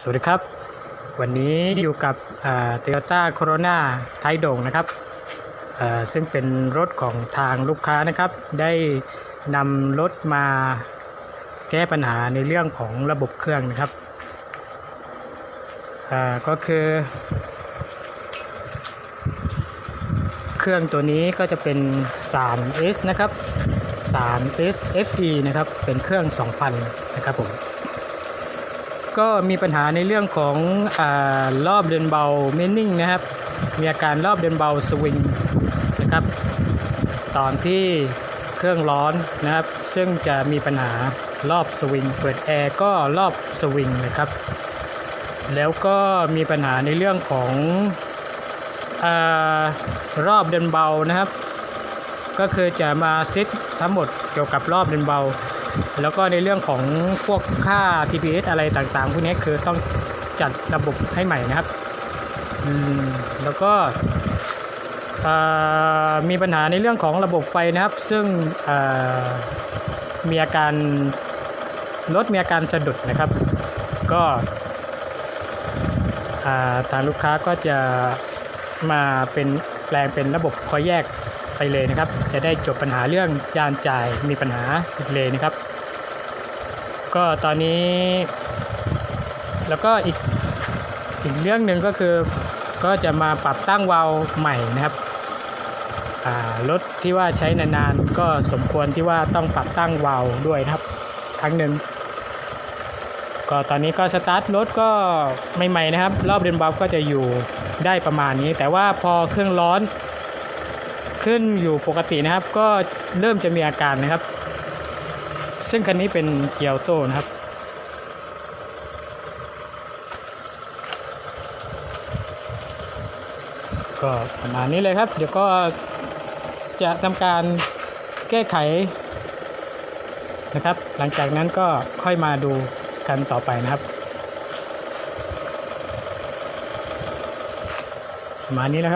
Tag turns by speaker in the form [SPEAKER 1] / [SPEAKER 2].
[SPEAKER 1] สวัสดีครับ วันนี้อยู่กับโตโยต้าโคโรนาไทยโด่งนะครับซึ่งเป็นรถของทางลูกค้านะครับ ได้นำรถมาแก้ปัญหาในเรื่องของระบบเครื่องนะครับก็คือ เครื่องตัวนี้ก็จะเป็น 3S นะครับ 3S FE นะครับ เป็นเครื่อง 2,000 นะครับผม ก็มีปัญหาในเรื่องของอรอบเดินเบาเมนนิ่งนะครับ มีอาการรอบเดินเบาสวิงนะครับ ตอนที่เครื่องร้อนนะครับ ซึ่งจะมีปัญหารอบสวิงเปิดแอร์ก็รอบสวิงนะครับ แล้วก็มีปัญหาในเรื่องของอรอบเดินเบานะครับ ก็คือจะมาซิดทั้งหมดเกี่ยวกับรอบเดินเบา แล้วก็ในเรื่องของพวกค่า TPS อะไรต่างๆ พวกนี้คือต้องจัดระบบให้ใหม่นะครับแล้วก็มีปัญหาในเรื่องของระบบไฟนะครับ ซึ่งมีอาการรถมีอาการสะดุดนะครับ ก็ทางลูกค้าก็จะมาเป็นแปลงเป็นระบบคอยแยกไปเลยนะครับ จะได้จบปัญหาเรื่องจานจ่ายมีปัญหาอีกเลยนะครับ ก็ตอนนี้ แล้วก็อีกอีกเรื่องหนึ่งก็คือก็จะมาปรับตั้งวาล์วใหม่นะครับรถที่ว่าใช้นานๆก็สมควรที่ว่าต้องปรับตั้งวาล์วด้วยนะครับครั้งหนึ่งก็ตอนนี้ก็สตาร์ทรถก็ใหม่ๆนะครับ รอบเดินเบาก็จะอยู่ได้ประมาณนี้ แต่ว่าพอเครื่องร้อน ขึ้นอยู่ปกตินะครับ ก็เริ่มจะมีอาการนะครับ ซึ่งคันนี้เป็นเกียวโตนะครับก็ประมาณนี้เลยครับ เดี๋ยวก็จะทำการแก้ไขนะครับ หลังจากนั้นก็ค่อยมาดูกันต่อไปนะครับประมาณนี้นะครับ